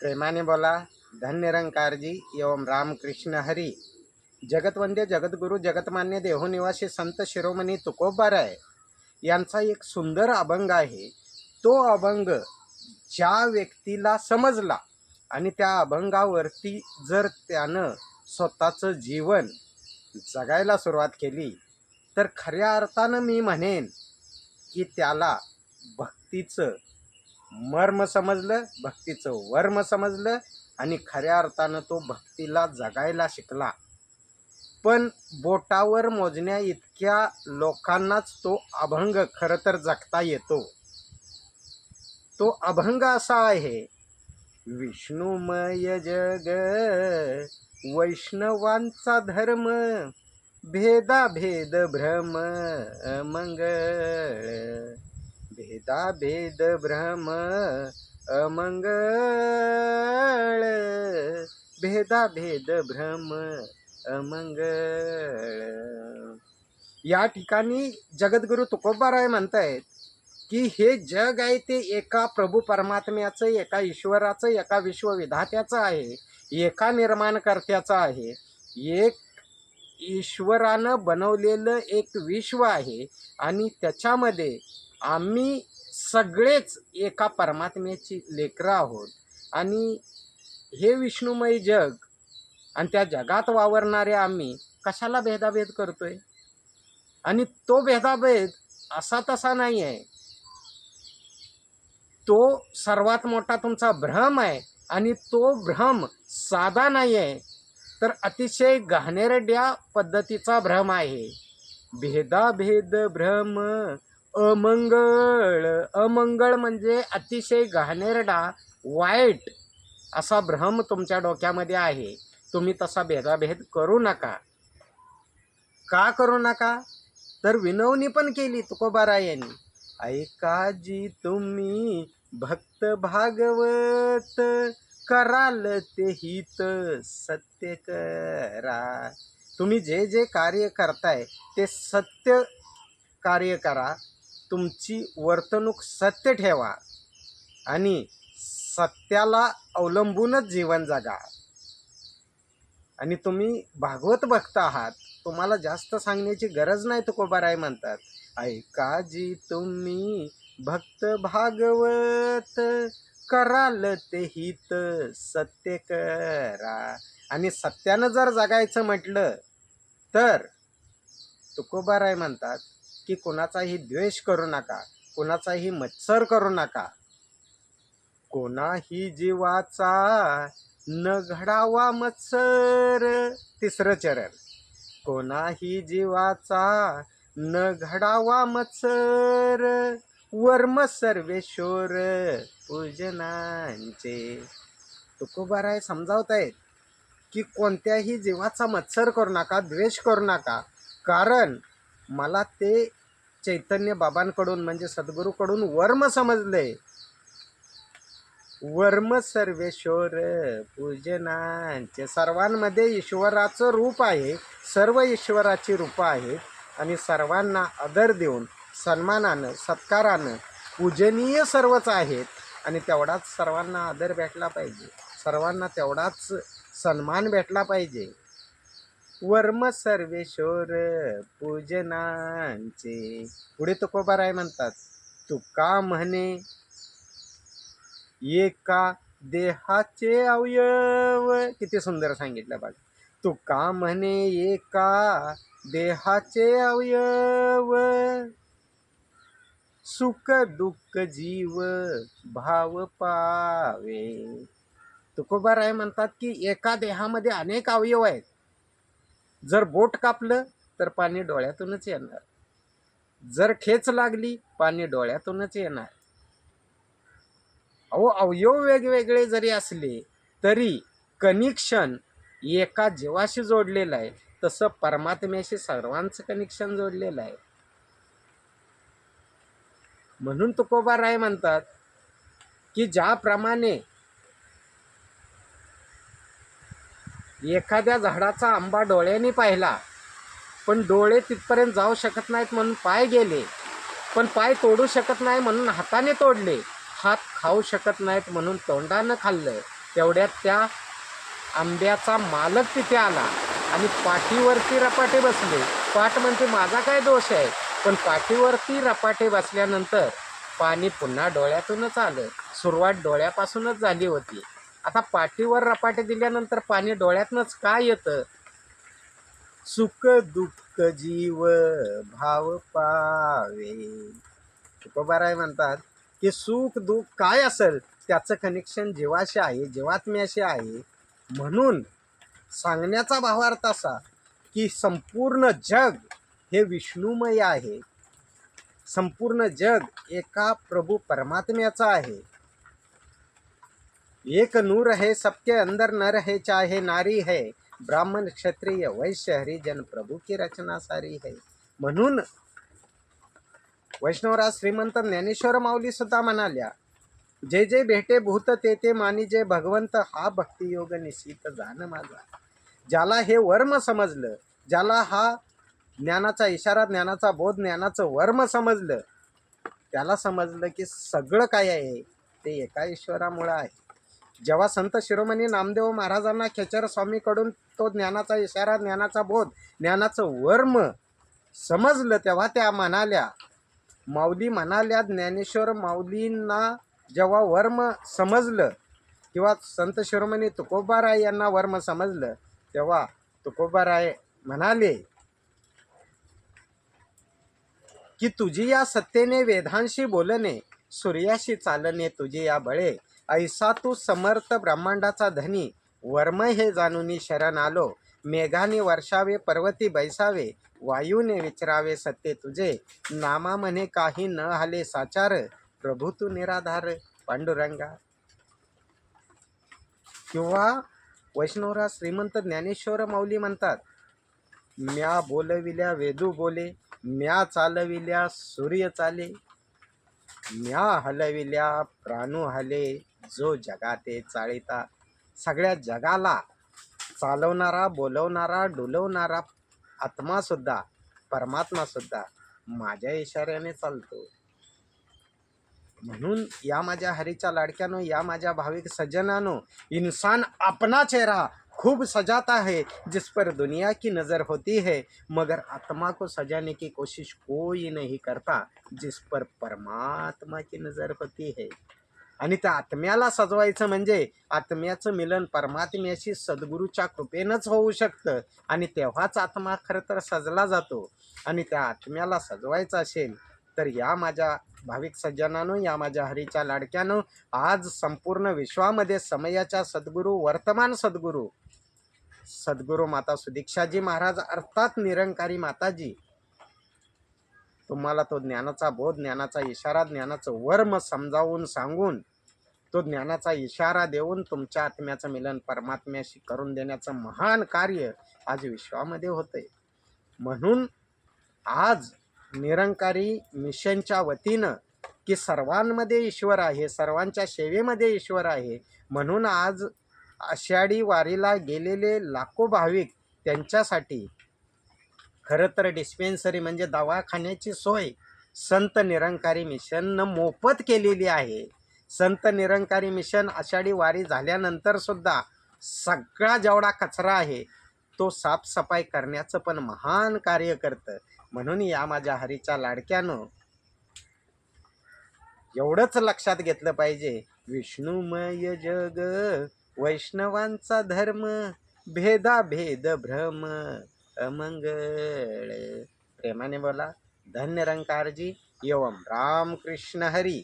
प्रेमाने बोला धन्य निरंकारजी एवं रामकृष्ण हरी। जगतवंदे जगद्गुरु जगतमान्य देहोनिवासी संत शिरोमणी तुकोबाराय यांचा एक सुंदर अभंग आहे. तो अभंग ज्या व्यक्तीला समजला आणि त्या अभंगावरती जर त्यानं स्वतःचं जीवन जगायला सुरुवात केली तर खऱ्या अर्थानं मी म्हणेन की त्याला भक्तीचं मर्म समजलं भक्तीचं वर्म समजलं आणि खऱ्या अर्थानं तो भक्तीला जगायला शिकला. पण बोटावर मोजण्या इतक्या लोकांनाच तो अभंग खरं तर जगता येतो. तो अभंग असा आहे विष्णुमय जग वैष्णवांचा धर्म भेदा भेद भ्रम मंगळ. भेदा भेद भ्रम अमंगळ. भेदा भेद भ्रम अमंगळ. या ठिकाणी जगद्गुरु तुकोबाराय म्हणतायत की हे जग आहे ते एका प्रभू परमात्म्याचं एका ईश्वराचं एका विश्वविधात्याचं आहे एका निर्माणकर्त्याचं आहे. एक ईश्वरानं बनवलेलं एक विश्व आहे आणि त्याच्यामध्ये आम्ही सगळेच एका परमात्म्याची लेकरं आहोत. आणि हे विष्णुमय जग आणि त्या जगात वावरणारे आम्ही कशाला भेदाभेद करतोय? आणि तो भेदाभेद असा तसा नाही आहे तो सर्वात मोठा तुमचा भ्रम आहे आणि तो भ्रम साधा नाही आहे तर अतिशय घाणेरड्या पद्धतीचा भ्रम आहे. भेदाभेद भ्रम. अमंगळ. अमंगळ म्हणजे अतिशय घाणेरडा वाईट असा भ्रम तुमच्या डोक्यामध्ये आहे. तुम्ही तसा भेदाभेद करू नका. का करू नका? तर विनवणी पण केली तुकोबारा यांनी ऐका जी तुम्ही भक्त भागवत कराल ते हित सत्य करा. तुम्ही जे जे कार्य करताय ते सत्य कार्य करा. तुमची वर्तणूक सत्य ठेवा आणि सत्याला अवलंबूनच जीवन जगा. आणि तुम्ही भागवत भक्त आहात. तुम्हाला जास्त सांगण्याची गरज नाही तुकोबाराय म्हणतात. ऐका जी तुम्ही भक्त भागवत कराल ते हित सत्य करा. आणि सत्यानं जर जगायचं म्हटलं तर तुकोबाराय म्हणतात की कोणाचाही द्वेष करू नका कोणाचाही मत्सर करू नका. कोणाही जीवाचा न घडावा मत्सर तिसरं चरण. कोणाही जीवाचा न घडावा मत्सर वर्म सर्वेश्वर पूजनांचे. तुकोबाराय समजावतायत की कोणत्याही जीवाचा मत्सर करू नका द्वेष करू नका. कारण मला ते चैतन्य बाबांकडून म्हणजे सद्गुरूकडून वर्म समजले. वर्म सर्वेश्वर पूजनांचे सर्वांमध्ये ईश्वराचं रूप आहे सर्व ईश्वराची रूपं आहेत आणि सर्वांना आदर देऊन सन्मानानं सत्कारानं पूजनीय सर्वच आहेत आणि तेवढाच सर्वांना आदर भेटला पाहिजे. सर्वांना तेवढाच सन्मान भेटला पाहिजे. वर्म सर्वेश्वर पूजनांचे. पुढे तुकोबाराय म्हणतात तुका म्हणे एका देहाचे अवयव. किती सुंदर सांगितलं बघ तुका म्हणे एका देहाचे अवयव. सुख दुःख जीव भाव पावे. तुकोबाराय म्हणतात की एका देहामध्ये अनेक अवयव आहेत. जर बोट कापलं तर पाणी डोळ्यातूनच येणार. जर ठेच लागली पाणी डोळ्यातूनच येणार. अहो अवयव वेगवेगळे जरी असले तरी कनेक्शन एका जीवाशी जोडलेलं आहे. तसं परमात्म्याशी सर्वांचं कनेक्शन जोडलेलं आहे. म्हणून तुकोबा राय म्हणतात की ज्याप्रमाणे एखाद्या झाडाचा आंबा डोळ्यांनी पाहिला पण डोळे तिथपर्यंत जाऊ शकत नाहीत म्हणून पाय गेले. पण पाय तोडू शकत नाही म्हणून हाताने तोडले. हात खाऊ शकत नाहीत म्हणून तोंडानं खाल्लं. तेवढ्यात त्या आंब्याचा मालक तिथे आला आणि पाठीवरती रपाटे बसले. पाठ म्हणजे माझा काय दोष आहे? पण पाठीवरती रपाटे बसल्यानंतर पाणी पुन्हा डोळ्यातूनच आलं. सुरुवात डोळ्यापासूनच झाली होती. आता पाठीवर रपाटे दिल्यानंतर पाणी डोळ्यातनंच का येतं? सुख दुःख जीव भाव पावे. तुकोबाराय म्हणतात की सुख दुःख काय असेल त्याचं कनेक्शन जीवाशी आहे जीवात्म्याशी आहे. म्हणून सांगण्याचा भावार्थ असा की संपूर्ण जग हे विष्णुमय आहे. संपूर्ण जग एका प्रभू परमात्म्याचा आहे. एक नूर है सबके अंदर नर है चाहे नारी है। ब्राह्मण क्षत्रिय वैश्य हरिजन प्रभू की रचना सारी है। म्हणून वैष्णवराज श्रीमंत ज्ञानेश्वर माऊली सुद्धा म्हणाल्या जे जे भेटे भूत ते ते मानी जे भगवंत हा भक्तियोग निश्चित जाण माझा. ज्याला हे वर्म समजलं ज्याला हा ज्ञानाचा इशारा ज्ञानाचा बोध ज्ञानाचं वर्म समजलं त्याला समजलं की सगळं काय आहे ते एका ईश्वरामुळं आहे. जेव्हा संत शिरोमणी नामदेव महाराजांना खेचर स्वामीकडून तो ज्ञानाचा इशारा ज्ञानाचा बोध ज्ञानाचं वर्म समजलं तेव्हा त्या म्हणाल्या माऊली म्हणाल्या ज्ञानेश्वर माऊलींना जेव्हा वर्म समजलं किंवा संत शिरोमणी तुकोबाराय यांना वर्म समजलं तेव्हा तुकोबाराय म्हणाले की तुझी या सत्तेने वेधांशी बोलणे सूर्याशी चालणे तुझी या बळे. ऐसा तू समर्थ ब्रह्मांडाचा धनी. वर्म हे जाणूनी शरण आलो. मेघाने वर्षावे पर्वती बैसावे. वायूने विचरावे सत्य तुझे. नामा म्हणे काही न हाले साचार. प्रभू तू निराधार. पांडुरंगा. किंवा वैष्णवरा श्रीमंत ज्ञानेश्वर माऊली म्हणतात म्या बोलविल्या वेदू बोले म्या चालविल्या सूर्य चाले. म्या हलविल्या प्राणू हले जो जगाते चाळीता. सगळ्या जगाला चालवणारा बोलवणारा डुलवणारा आत्मासुद्धा परमात्मासुद्धा माझ्या इशाऱ्याने चालतो. म्हणून या माझ्या हरीच्या लाडक्यानो या माझ्या भाविक सज्जनानो इन्सान आपणा चेहरा खूब सजाता है जिस पर दुनिया की नज़र होती है। मगर आत्मा को सजाने की कोशिश कोई नहीं करता जिस पर परमात्मा की नज़र होती है। आणि त्या आत्म्याला सजवायचं म्हणजे आत्म्याचं मिलन परमात्म्याशी सद्गुरूच्या कृपेनंच होऊ शकतं आणि तेव्हाच आत्मा खरं तर सजला जातो. आणि त्या आत्म्याला सजवायचं असेल तर या माझ्या भाविक सज्जनानं या माझ्या हरीच्या लाडक्यानं आज संपूर्ण विश्वामध्ये समयाच्या सद्गुरू वर्तमान सद्गुरू सद्गुरू माता सुदीक्षाजी महाराज अर्थात निरंकारी माताजी. तुम्हाला तो ज्ञानाचा बोध ज्ञानाचा इशारा ज्ञानाचं वर्म समजावून सांगून तो ज्ञानाचा इशारा देऊन तुमच्या आत्म्याचं मिलन परमात्म्याशी करून देण्याचं महान कार्य आज विश्वामध्ये होतंय. म्हणून आज निरंकारी मिशनच्या वतीनं की सर्वांमध्ये ईश्वर आहे सर्वांच्या सेवेमध्ये ईश्वर आहे म्हणून आज आषाढी वारीला गेलेले लाखो भाविक त्यांच्यासाठी. खरं तर डिस्पेन्सरी म्हणजे दवाखान्याची सोय. संत निरंकारी मिशननं मोफत केलेली आहे. संत निरंकारी मिशन आषाढी वारी झाल्यानंतर सुद्धा सगळा जेवढा कचरा आहे तो साफसफाई करण्याचं पण महान कार्य करतं. म्हणून या माझ्या हरीच्या लाडक्यानं एवढंच लक्षात घेतलं पाहिजे. विष्णुमय जग वैष्णवांचा धर्म भेदाभेद भ्रम अमंगळ. प्रेमाने बोला धन्य रंकारजी एवम राम कृष्ण हरी.